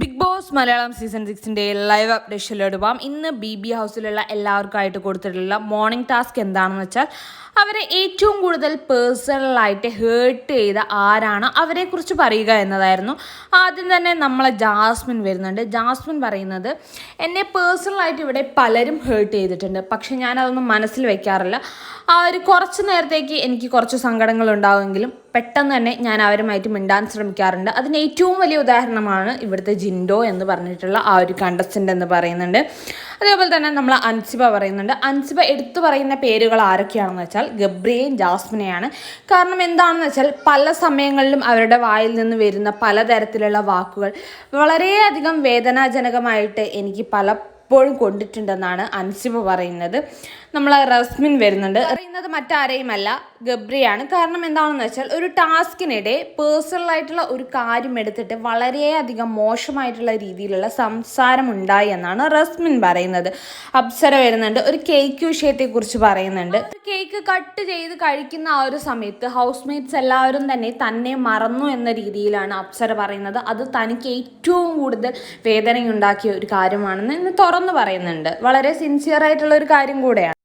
Big Boss Malayalam season സിക്സിന്റെ live അപ്ഡേഷനിലോട്ട് പോകാം ഇന്ന് ബി ബി ഹൗസിലുള്ള എല്ലാവർക്കായിട്ട് കൊടുത്തിട്ടുള്ള മോർണിംഗ് ടാസ്ക് എന്താണെന്ന് വെച്ചാൽ അവരെ ഏറ്റവും കൂടുതൽ പേഴ്സണലായിട്ട് ഹേർട്ട് ചെയ്ത ആരാണ് അവരെക്കുറിച്ച് പറയുക എന്നതായിരുന്നു. ആദ്യം തന്നെ നമ്മളെ ജാസ്മിൻ വരുന്നുണ്ട്. ജാസ്മിൻ പറയുന്നത് എന്നെ പേഴ്സണലായിട്ട് ഇവിടെ പലരും ഹേർട്ട് ചെയ്തിട്ടുണ്ട്. പക്ഷെ ഞാനതൊന്നും മനസ്സിൽ വെക്കാറില്ല. ആ ഒരു കുറച്ച് നേരത്തേക്ക് എനിക്ക് കുറച്ച് സങ്കടങ്ങൾ ഉണ്ടാവുമെങ്കിലും പെട്ടെന്ന് തന്നെ ഞാൻ അവരുമായിട്ട് മിണ്ടാൻ ശ്രമിക്കാറുണ്ട്. അതിന് ഏറ്റവും വലിയ ഉദാഹരണമാണ് ഇവിടുത്തെ ജിൻഡോ എന്ന് പറഞ്ഞിട്ടുള്ള ആ ഒരു കണ്ടസ്റ്റന്റ് എന്ന് പറയുന്നുണ്ട്. അതേപോലെ തന്നെ നമ്മൾ അൻസിബ പറയുന്നുണ്ട്. അൻസിബ എടുത്തു പറയുന്ന പേരുകൾ ആരൊക്കെയാണെന്ന് വെച്ചാൽ ഗബ്രിയെയും ജാസ്മിനെയാണ്. കാരണം എന്താണെന്ന് വെച്ചാൽ പല സമയങ്ങളിലും അവരുടെ വായിൽ നിന്ന് വരുന്ന പലതരത്തിലുള്ള വാക്കുകൾ വളരെയധികം വേദനാജനകമായിട്ട് എനിക്ക് പലപ്പോഴും കൊണ്ടിട്ടുണ്ടെന്നാണ് അൻസിമ പറയുന്നത്. നമ്മൾ റസ്മിൻ വരുന്നുണ്ട്. പറയുന്നത് മറ്റാരെയുമല്ല ഗബ്രിയാണ്. കാരണം എന്താണെന്ന് വെച്ചാൽ ഒരു ടാസ്കിനിടെ പേഴ്സണലായിട്ടുള്ള ഒരു കാര്യം എടുത്തിട്ട് വളരെയധികം മോശമായിട്ടുള്ള രീതിയിലുള്ള സംസാരം ഉണ്ടായി എന്നാണ് റസ്മിൻ പറയുന്നത്. അപ്സര വരുന്നുണ്ട്. ഒരു കേക്ക് വിഷയത്തെക്കുറിച്ച് പറയുന്നുണ്ട്. കേക്ക് കട്ട് ചെയ്ത് കഴിക്കുന്ന ആ ഒരു സമയത്ത് ഹൗസ് മേറ്റ്സ് എല്ലാവരും തന്നെ തന്നെ മറന്നു എന്ന രീതിയിലാണ് അപ്സര പറയുന്നത്. അത് തനിക്ക് ഏറ്റവും കൂടുതൽ വേദനയുണ്ടാക്കിയ ഒരു കാര്യമാണെന്ന് ഇന്ന് തുറന്നു പറയുന്നുണ്ട്. വളരെ സിൻസിയർ ആയിട്ടുള്ള ഒരു കാര്യം കൂടെയാണ്.